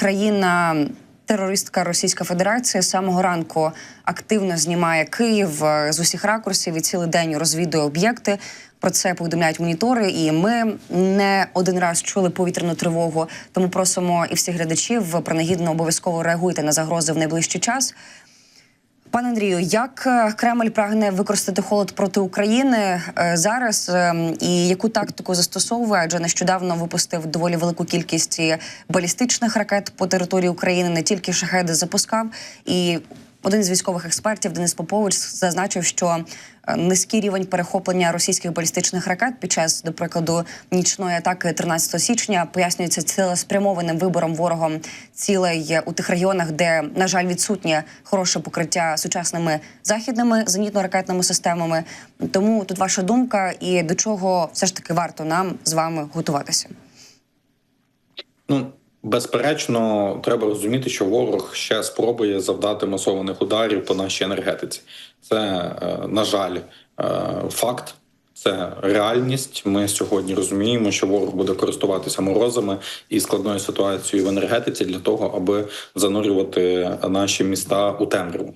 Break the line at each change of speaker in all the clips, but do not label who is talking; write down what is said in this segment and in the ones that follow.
країна. Терористка Російська Федерація самого ранку активно знімає Київ е, з усіх ракурсів і цілий день розвідує об'єкти. Про це повідомляють монітори. І ми не один раз чули повітряну тривогу. Тому просимо і всіх глядачів принагідно обов'язково реагуйте на загрози в найближчий час. Пане Андрію, як е, Кремль прагне використати холод проти України е, зараз, е, і яку тактику застосовує? Адже нещодавно випустив доволі велику кількість балістичних ракет по території України, не тільки шахеди запускав. І один з військових експертів Денис Попович зазначив, що е, низький рівень перехоплення російських балістичних ракет під час, до прикладу, нічної атаки 13 січня пояснюється цілеспрямованим вибором ворогом цілей у тих регіонах, де на жаль відсутнє хороше покриття сучасними західними зенітно-ракетними системами. Тому тут ваша думка, і до чого все ж таки варто нам з вами готуватися.
Ну безперечно, треба розуміти, що ворог ще спробує завдати масованих ударів по нашій енергетиці. Це е, на жаль, е, факт. Це реальність. Ми сьогодні розуміємо, що ворог буде користуватися морозами і складною ситуацією в енергетиці для того, аби занурювати наші міста у темряву.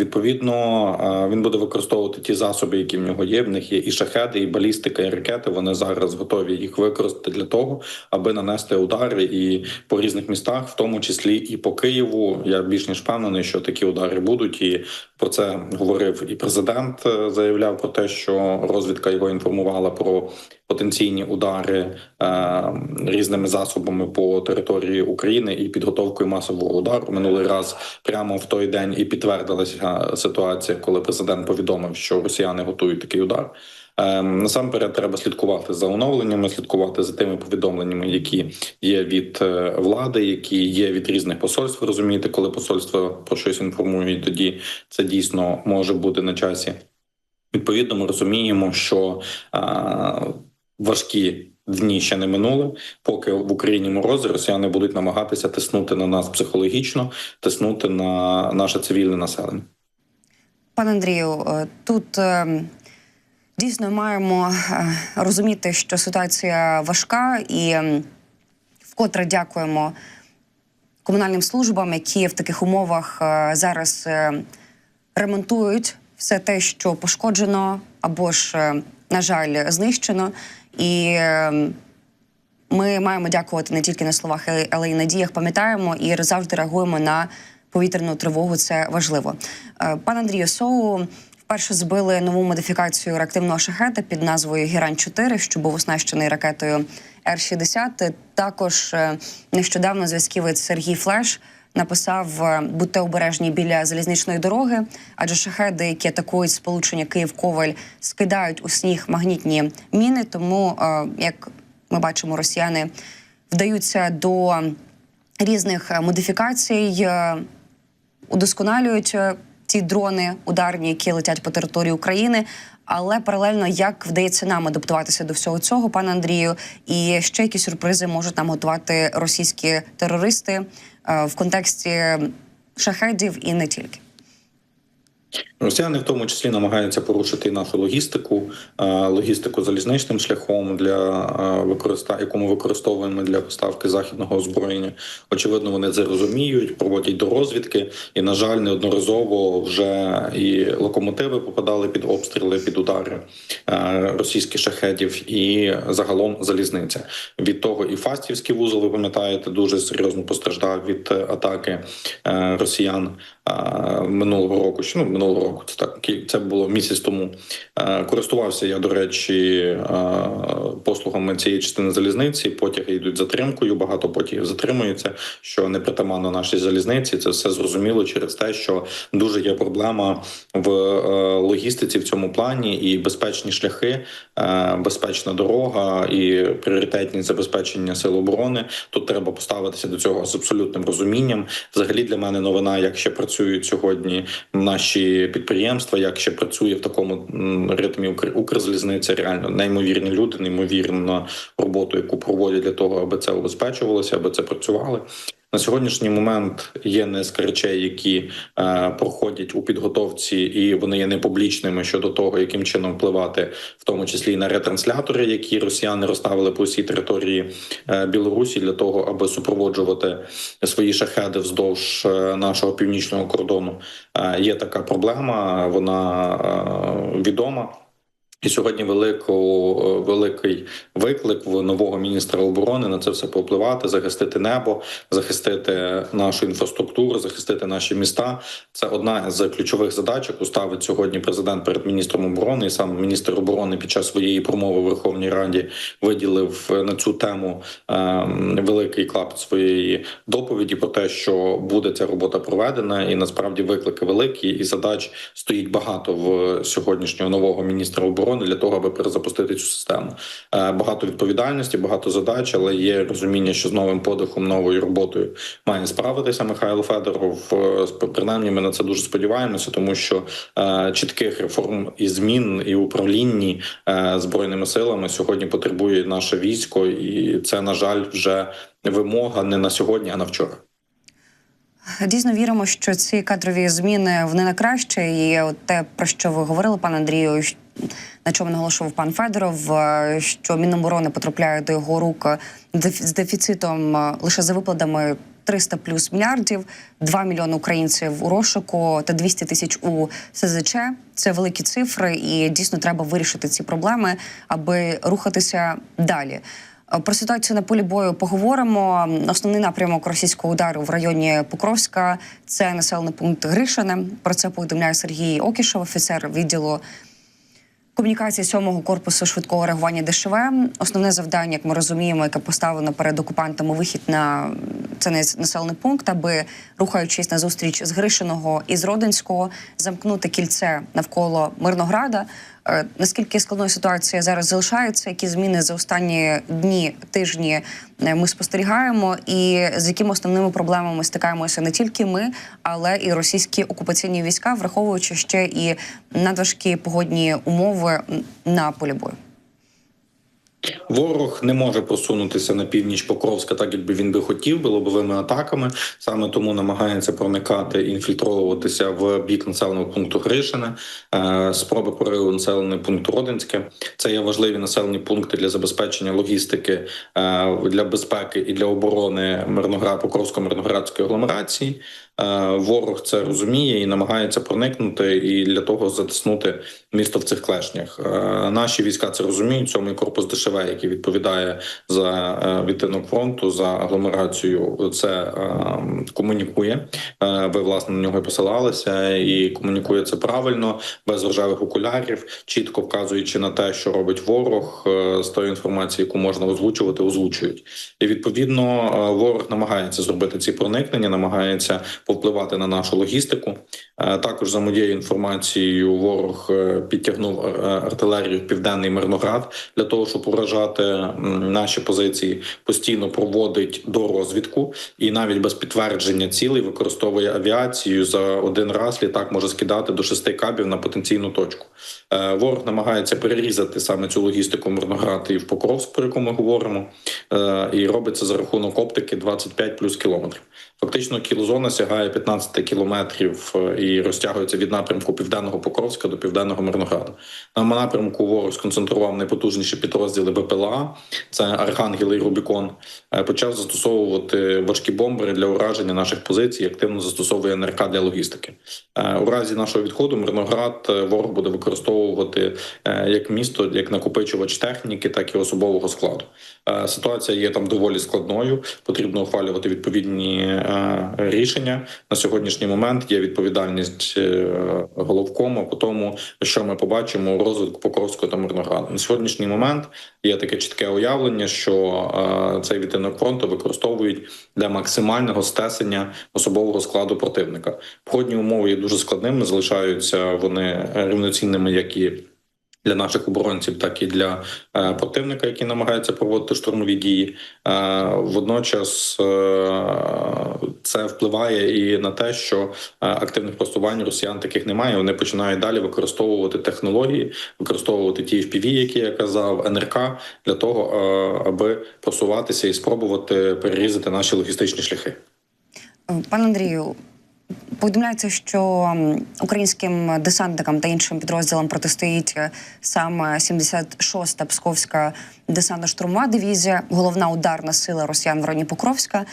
Відповідно, він буде використовувати ті засоби, які в нього є. В них є і шахеди, і балістика, і ракети. Вони зараз готові їх використати для того, аби нанести удари і по різних містах, в тому числі і по Києву. Я більш ніж впевнений, що такі удари будуть, і про це говорив і президент. е, Заявляв про те, що розвідка його інформувала про потенційні удари е, різними засобами по території України і підготовкою масового удару. Минулий раз прямо в той день і підтвердилася ситуація, коли президент повідомив, що росіяни готують такий удар. Е, Насамперед треба слідкувати за оновленнями, слідкувати за тими повідомленнями, які є від е, влади, які є від різних посольств. Розумієте, коли посольство про щось інформують, тоді це дійсно може бути на часі. Відповідно, ми розуміємо, що а, важкі дні ще не минули. Поки в Україні морози, росіяни будуть намагатися тиснути на нас психологічно, тиснути на наше цивільне населення.
Пане Андрію, е, тут е, дійсно маємо е, розуміти, що ситуація важка, і вкотре дякуємо комунальним службам, які в таких умовах зараз ремонтують все те, що пошкоджено або ж, на жаль, знищено. І ми маємо дякувати не тільки на словах, але й на діях. Пам'ятаємо і завжди реагуємо на повітряну тривогу. Це важливо. Е, Пане Андрію, СОУ вперше збили нову модифікацію реактивного шахета під назвою Гірань 4 що був оснащений ракетою Р-60. Також е, нещодавно зв'язківець Сергій Флеш. Написав е, будьте обережні біля залізничної дороги, адже шахеди, які атакують сполучення Київ-Коваль, скидають у сніг магнітні міни. Тому, як ми бачимо, росіяни вдаються до різних модифікацій, удосконалюють е, ті дрони ударні, які летять по території України. Але паралельно як вдається нам адаптуватися до всього цього, пане Андрію, і ще які сюрпризи можуть нам готувати російські терористи е, в контексті шахедів і не тільки.
Росіяни в тому числі намагаються порушити нашу логістику, е, логістику залізничним шляхом для використання, яку ми використовуємо для поставки західного озброєння. Очевидно, вони це розуміють, проводять до розвідки, і на жаль, неодноразово вже і локомотиви попадали під обстріли, під удари е, російських шахедів, і загалом залізниця. Від того і Фастівський вузол, ви пам'ятаєте, дуже серйозно постраждав від е, атаки е, росіян е, минулого року. Що ну минулого року це так це було місяць тому. Е, Користувався я, до речі, е, послугами цієї частини залізниці. Потяги йдуть затримкою. Багато потягів затримується, що не притаманно нашій залізниці. Це все зрозуміло через те, що дуже є проблема в е, логістиці в цьому плані і безпечні шляхи, безпечна дорога і пріоритетність забезпечення сил оборони. Тут треба поставитися до цього з абсолютним розумінням. Взагалі для мене новина, як ще працюють сьогодні наші підприємства, як ще працює в такому ритмі Укр- Укрзалізниця. Реально неймовірні люди, неймовірна роботу, яку проводять для того, аби це обезпечувалося, аби це працювало. На сьогоднішній момент є низка речей, які е, проходять у підготовці, і вони є непублічними щодо того, яким чином впливати, в тому числі і на ретранслятори, які росіяни розставили по всій території е, Білорусі для того, аби супроводжувати свої шахеди вздовж е, нашого північного кордону. Е, Є така проблема, вона е, відома. І сьогодні велику, е, великий виклик в нового міністра оборони на це все повпливати, захистити небо, захистити нашу інфраструктуру, захистити наші міста. Це одна з ключових задач, яку ставить сьогодні президент перед міністром оборони. І сам міністр оборони під час своєї промови в Верховній Раді виділив на цю тему е, великий клапоть своєї доповіді про те, що буде ця робота проведена, і насправді виклики великі, і задач стоїть багато в сьогоднішнього нового міністра оборони для того, аби перезапустити цю систему. Е, Багато відповідальності, багато задач, але є розуміння, що з новим подихом, новою роботою має справитися Михайло Федоров. Е, Принаймні, ми на це дуже сподіваємося, тому що е, чітких реформ і змін і управлінні збройними силами сьогодні потребує наше військо, і це на жаль вже вимога не на сьогодні, а на вчора.
Дійсно віримо, що ці кадрові зміни вони на краще. І те, про що ви говорили, пане Андрію, на чому наголошував пан Федоров, е, що Міноборони потрапляє до його рук е, з дефіцитом е, лише за виплатами 300 плюс мільярдів, 2 мільйони українців у розшуку та 200 тисяч у СЗЧ. Це великі цифри, і дійсно треба вирішити ці проблеми, аби рухатися далі. Про ситуацію на полі бою поговоримо. Основний напрямок російського удару в районі Покровська це населений пункт Гришине. Про це повідомляє Сергій Окішев, офіцер відділу комунікації сьомого корпусу швидкого реагування ДШВ. Основне завдання, як ми розуміємо, яке поставлено перед окупантами вихід на це населений пункт, аби рухаючись на зустріч з Гришиного і з Родинського, замкнути кільце навколо Мирнограда. Е, Наскільки складною ситуація зараз залишається? Які зміни за останні дні, тижні е, ми спостерігаємо, і з якими основними проблемами стикаємося не тільки ми, але і російські окупаційні війська, враховуючи ще і надважкі погодні умови на полі бою.
Ворог не може просунутися на північ Покровська, так якби він би хотів, лобовими атаками. Саме тому намагається проникати, інфільтровуватися в бік населеного пункту Гришине, е, спроби прориву населеного пункту Родинське. Це є важливі населені пункти для забезпечення логістики е, для безпеки і для оборони Мирноград Покровської мирноградської агломерації. Е, Ворог це розуміє і намагається проникнути і для того затиснути місто в цих клешнях. Е, Наші війська це розуміють. Сьомий корпус ДШВ, який відповідає за е, відтинок фронту за агломерацію, це комунікує. Ви власне на нього і посилалися, і комунікує це правильно, без рожевих окулярів, чітко вказуючи на те, що робить ворог з тої інформації, яку можна озвучувати, озвучують. І відповідно ворог намагається зробити ці проникнення, намагається повпливати на нашу логістику. Е, Також за моєю інформацією, ворог е, підтягнув е, артилерію в південний Мирноград для того, щоб уражати наші позиції. Постійно проводить дорозвідку і навіть без підтвердження цілей використовує авіацію за один раз. Літак може скидати до шести кабів на потенційну точку. Ворог намагається перерізати саме цю логістику Мирноград і в Покровськ, про яку ми говоримо, і робиться за рахунок оптики 25 плюс кілометрів. Фактично, кілозона сягає 15 кілометрів е, і розтягується від напрямку південного Покровська до південного Мирнограду. На напрямку ворог сконцентрував найпотужніші підрозділи БПЛА, це Архангел і Рубікон. Е, Почав застосовувати важкі бомбери для ураження наших позицій. Активно застосовує НРК для логістики. Е, У разі нашого відходу Мирноград ворог буде використовувати як місто, як накопичувач техніки, так і особового складу. Ситуація є там доволі складною. Потрібно ухвалювати відповідні е, На сьогоднішній момент є відповідальність е, головкому по тому, що ми побачимо у розвитку Покровського та Мирнограду. На сьогоднішній момент є таке чітке уявлення, що е, цей відтинок фронту використовують для максимального стесення особового складу противника. Входні умови є дуже складними, залишаються вони рівноцінними, як і для наших оборонців, так і для е, противника, який намагається проводити штурмові дії. Е, водночас е, це впливає і на те, що активних просувань росіян таких немає. Вони починають далі використовувати технології, використовувати ті FPV, які я казав, НРК для того, аби просуватися і спробувати перерізати наші логістичні шляхи.
Пане Андрію, повідомляється, що українським десантникам та іншим підрозділам протистоїть е, саме 76-та Псковська десантно-штурмова дивізія, головна ударна сила росіян в районі Покровська.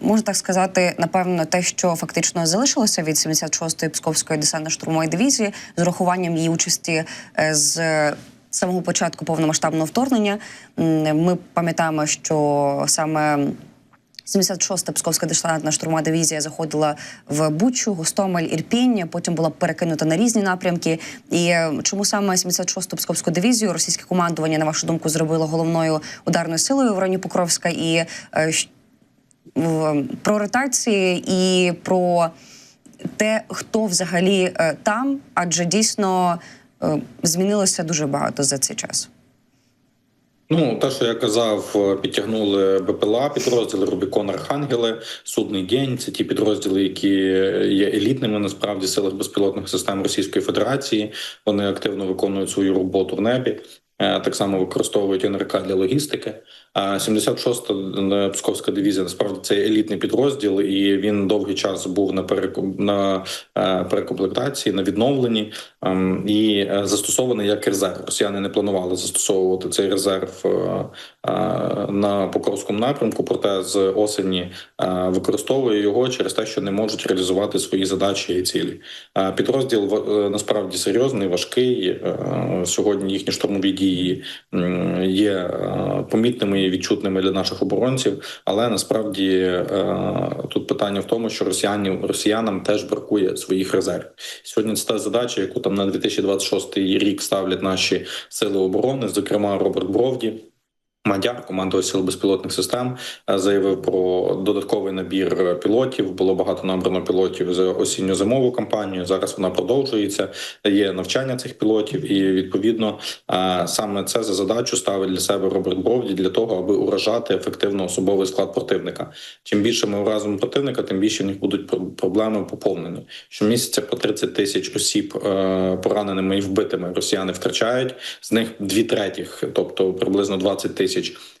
Можна так сказати, напевно, те, що фактично залишилося від 76-ї Псковської десантно-штурмової дивізії, з урахуванням її участі е, з самого початку повномасштабного вторгнення. Ми пам'ятаємо, що саме 76-та Псковська десантна штурмова дивізія заходила в Бучу, Гостомель, Ірпінь. Потім була перекинута на різні напрямки. І е, чому саме 76-ту Псковську дивізію російське командування, на вашу думку, зробило головною ударною силою в районі Покровська і е, про ротації і про те, хто взагалі е, там, адже дійсно змінилося дуже багато за цей час.
Ну, те, що я казав, е, підтягнули БПЛА, підрозділи Рубікон Архангели, Судний день. Це ті підрозділи, які є елітними насправді силах безпілотних систем Російської Федерації. Вони активно виконують свою роботу в небі. Е, Так само використовують НРК для логістики. А 76-та Псковська дивізія насправді це елітний підрозділ, і він довгий час був на переку- на е, перекомплектації, на відновленні ем, і е, застосований як резерв. Росіяни не планували застосовувати цей резерв е, е, на Покровському напрямку, проте з осені е, використовує його через те, що не можуть реалізувати свої задачі і цілі. Е, Підрозділ е, насправді серйозний, важкий. Е, Сьогодні їхні штурмові дії є е, помітними і відчутними для наших оборонців. Але насправді е, тут питання в тому, що росіянів росіянам теж бракує своїх резервів. Сьогодні це та задача, яку там на 2026 рік ставлять наші сили оборони, зокрема Роберт Бровді. Мадяр, командувач сил безпілотних систем, е, заявив про додатковий набір е, пілотів. Було багато набрано пілотів за осінньо-зимову кампанію. Зараз вона продовжується. Є навчання цих пілотів, і відповідно е, саме це за задачу ставить для себе Роберт Бровді для того, аби уражати ефективно особовий склад противника. Чим більше ми уразимо противника, тим більше в них будуть про- проблеми поповнення. Щомісяця по 30 тисяч осіб пораненими і вбитими росіяни втрачають. З них дві третіх, тобто приблизно 20 тисяч.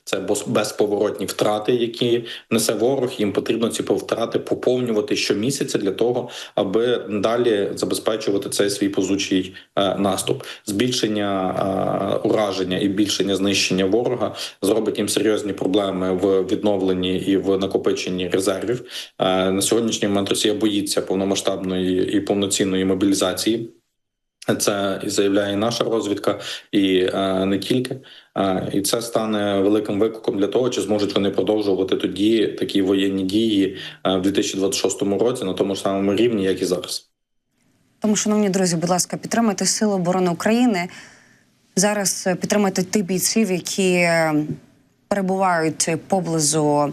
Це бос- безповоротні втрати, які несе ворог. Їм потрібно ці втрати поповнювати щомісяця для того, аби далі забезпечувати цей свій позучий е, наступ. Збільшення е, ураження і більшення знищення ворога зробить їм серйозні проблеми в відновленні і в накопиченні резервів. Е, на сьогоднішній момент Росія боїться повномасштабної і повноцінної мобілізації. Це і заявляє наша розвідка, і не тільки. І це стане великим викликом для того, чи зможуть вони продовжувати тоді такі воєнні дії в 2026 році на тому ж самому рівні, як і зараз.
Тому, шановні друзі, будь ласка, підтримайте Сили оборони України. Зараз е, підтримайте тих бійців, які е, перебувають поблизу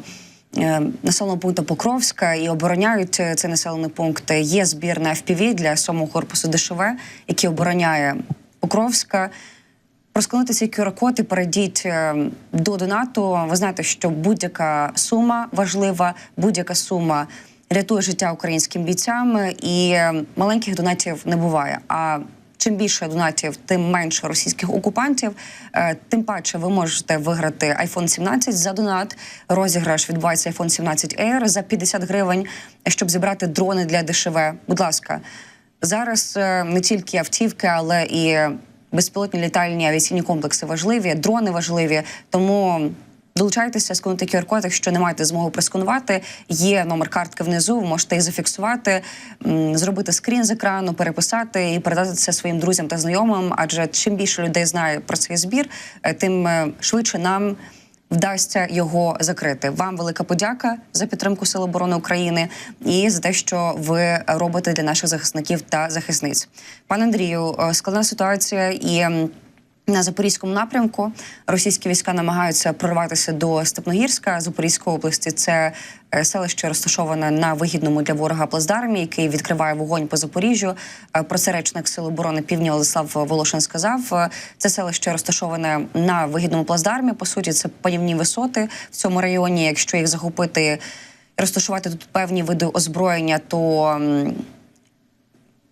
е, населеного пункту Покровська і обороняють цей населений пункт. Є збір на FPV для 7-го корпусу ДШВ, який обороняє Покровська. Проскануйте цей QR-код і перейдіть е, до донату. Ви знаєте, що будь-яка сума важлива, будь-яка сума рятує життя українським бійцям, і е, маленьких донатів не буває. А чим більше донатів, тим менше російських окупантів. Е, Тим паче ви можете виграти iPhone 17 за донат. Розіграш відбувається iPhone 17 Air за 50 гривень, щоб зібрати дрони для ДШВ. Будь ласка, зараз не тільки автівки, але і безпілотні літальні авіаційні комплекси важливі, дрони важливі. Тому долучайтеся, сконути QR-код, якщо не маєте змоги просканувати. Є номер картки внизу. Ви можете її зафіксувати, зробити скрін з екрану, переписати і передати це своїм друзям та знайомим. Адже чим більше людей знає про цей збір, е, тим е, швидше нам. Вдасться його закрити. Вам велика подяка за підтримку Сил оборони України і за те, що ви робите для наших захисників та захисниць. Пане Андрію, е, складна ситуація і. На запорізькому напрямку російські війська намагаються прорватися до Степногірська Запорізької області. Це е, селище розташоване на вигідному для ворога плацдармі, який відкриває вогонь по Запоріжжю. Е, Про це речник Сил оборони Півдня Владислав Волошин сказав. Е, Це селище розташоване на вигідному плацдармі. По суті, це панівні висоти в цьому районі. Якщо їх захопити і розташувати тут певні види озброєння, то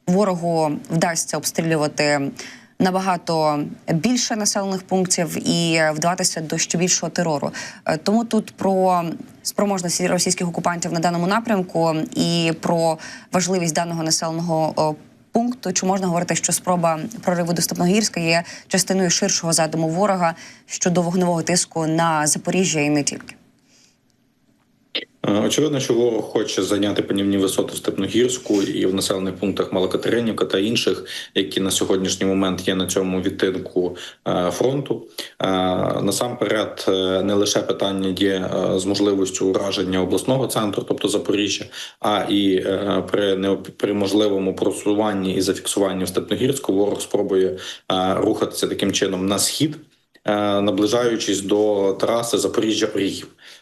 ворогу вдасться обстрілювати набагато більше населених пунктів і вдаватися до ще більшого терору. Е, Тому тут про спроможності російських окупантів на даному напрямку і про важливість даного населеного пункту. Чи можна говорити, що спроба прориву до Степногірська є частиною ширшого задуму ворога щодо вогневого тиску на Запоріжжя і не тільки?
Е, Очевидно, що ворог хоче зайняти панівні висоти в Степногірську і в населених пунктах Малокатеринівка та інших, які на сьогоднішній момент є на цьому відтинку е, фронту. Е, Насамперед, не лише питання є з можливістю ураження обласного центру, тобто Запоріжжя, а і при при можливому просуванні і зафіксуванні в Степногірську ворог спробує рухатися таким чином на схід. Наближаючись до траси Запоріжжя-Оріхів. А,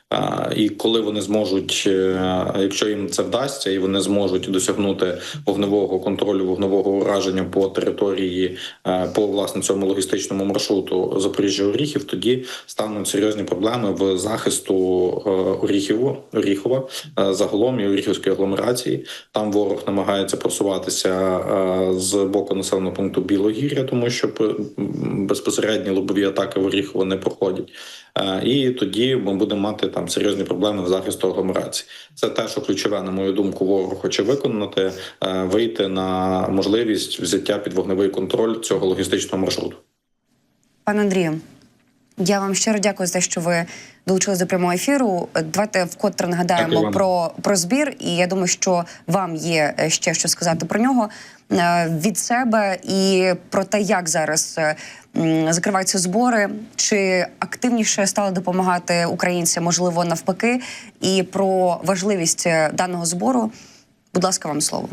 І коли вони зможуть, е, якщо їм це вдасться, і вони зможуть досягнути вогневого контролю, вогневого ураження по території е, по власне цьому логістичному маршруту Запоріжжя Оріхів, тоді стануть серйозні проблеми в захисту е, Оріхіву, Оріхова загалом і Оріхівської агломерації. Там ворог намагається просуватися з боку населеного пункту Білогір'я, тому що безпосередні лобові атаки в Оріхово не проходять. І тоді ми будемо мати там серйозні проблеми в захисту агломерації. Це те, що ключове, на мою думку, ворог хоче виконати, е, вийти на можливість взяття під вогневий контроль цього логістичного маршруту.
Пане Андрію, я вам щиро дякую за те, що ви долучились до прямого ефіру. Давайте вкотре нагадаємо про, про збір, і я думаю, що вам є е, ще що сказати про нього е, від себе і про те, як зараз е, закриваються збори, чи активніше стали допомагати українцям, можливо, навпаки, і про важливість даного збору. Будь ласка, вам слово.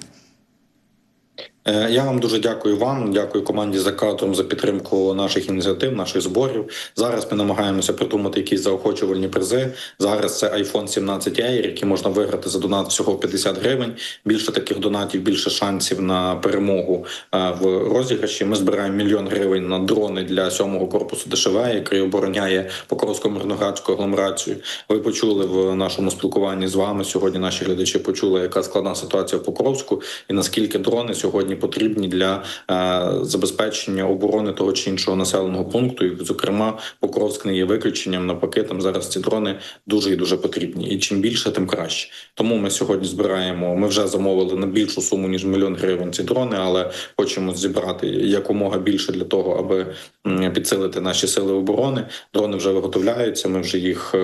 Е, Я вам дуже дякую вам. Дякую команді за кадром за підтримку наших ініціатив, наших зборів. Зараз ми намагаємося придумати якісь заохочувальні призи. Зараз це iPhone 17 Air, який можна виграти за донат всього в 50 гривень. Більше таких донатів, більше шансів на перемогу е, в розіграші. Ми збираємо мільйон гривень на дрони для сьомого корпусу ДШВ, який обороняє Покровську мирноградську агломерацію. Ви почули в нашому спілкуванні з вами сьогодні. Наші глядачі почули, яка складна ситуація в Покровську, і наскільки дрони сьогодні потрібні для е, забезпечення оборони того чи іншого населеного пункту. І, зокрема, Покровськ не є виключенням. Навпаки, там зараз ці дрони дуже і дуже потрібні. І чим більше, тим краще. Тому ми сьогодні збираємо. Ми вже замовили на більшу суму ніж мільйон гривень ці дрони, але хочемо зібрати якомога більше для того, аби підсилити наші сили оборони. Дрони вже виготовляються. Ми вже їх е,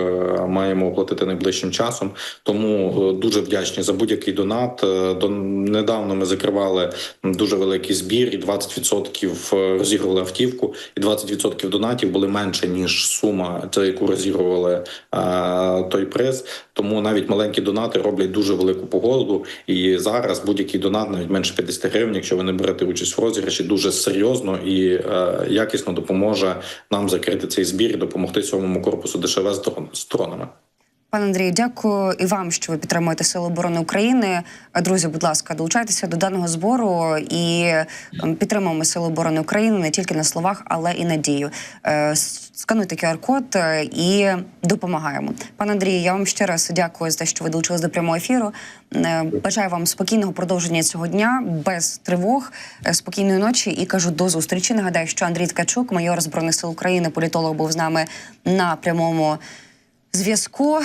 маємо оплатити найближчим часом. Тому е, дуже вдячні за будь-який донат. До недавно ми закривали дуже великий збір, і 20% розігрували автівку, і 20% донатів були менше ніж сума, за яку розігрували е, той приз. Тому навіть маленькі донати роблять дуже велику погоду. І зараз будь-який донат, навіть менше 50 гривень, якщо ви не берете участь в розіграші, дуже серйозно і е, якісно допоможе нам закрити цей збір і допомогти сьомому корпусу ДШВ з дронами.
Пане Андрію, дякую і вам, що ви підтримуєте Сили оборони України. Друзі, будь ласка, долучайтеся до даного збору і ем, підтримуємо Сили оборони України не тільки на словах, але і на дію. Е, Скануйте QR-код е, і допомагаємо. Пане Андрію, я вам ще раз дякую за те, що ви долучились до прямого ефіру. Е, Бажаю вам спокійного продовження цього дня без тривог, спокійної ночі і кажу до зустрічі. Нагадаю, що Андрій Ткачук, майор збройних сил України, політолог, був з нами на прямому зв'язку.